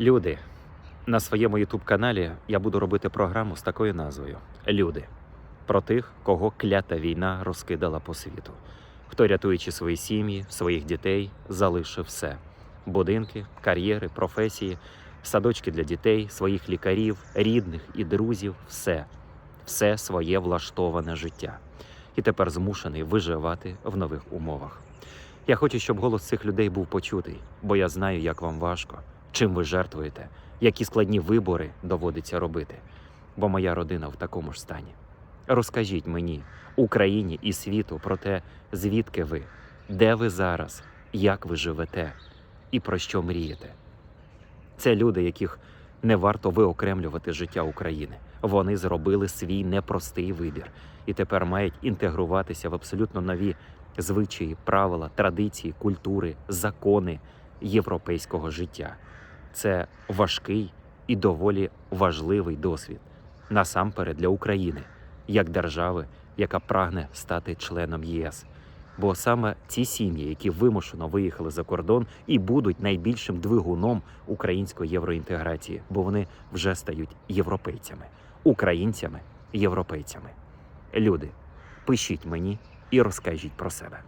Люди, на своєму ютуб-каналі я буду робити програму з такою назвою. Люди. Про тих, кого клята війна розкидала по світу, хто, рятуючи свої сім'ї, своїх дітей, залишив все: будинки, кар'єри, професії, садочки для дітей, своїх лікарів, рідних і друзів, все, все своє влаштоване життя. І тепер змушений виживати в нових умовах. Я хочу, щоб голос цих людей був почутий, бо я знаю, як вам важко, чим ви жертвуєте, які складні вибори доводиться робити. Бо моя родина в такому ж стані. Розкажіть мені, Україні і світу про те, звідки ви, де ви зараз, як ви живете і про що мрієте. Це люди, яких не варто виокремлювати життя України. Вони зробили свій непростий вибір і тепер мають інтегруватися в абсолютно нові звичаї, правила, традиції, культури, закони європейського життя. Це важкий і доволі важливий досвід насамперед для України, як держави, яка прагне стати членом ЄС. Бо саме ці сім'ї, які вимушено виїхали за кордон, і будуть найбільшим двигуном української євроінтеграції, бо вони вже стають європейцями, українцями, європейцями. Люди, пишіть мені і розкажіть про себе.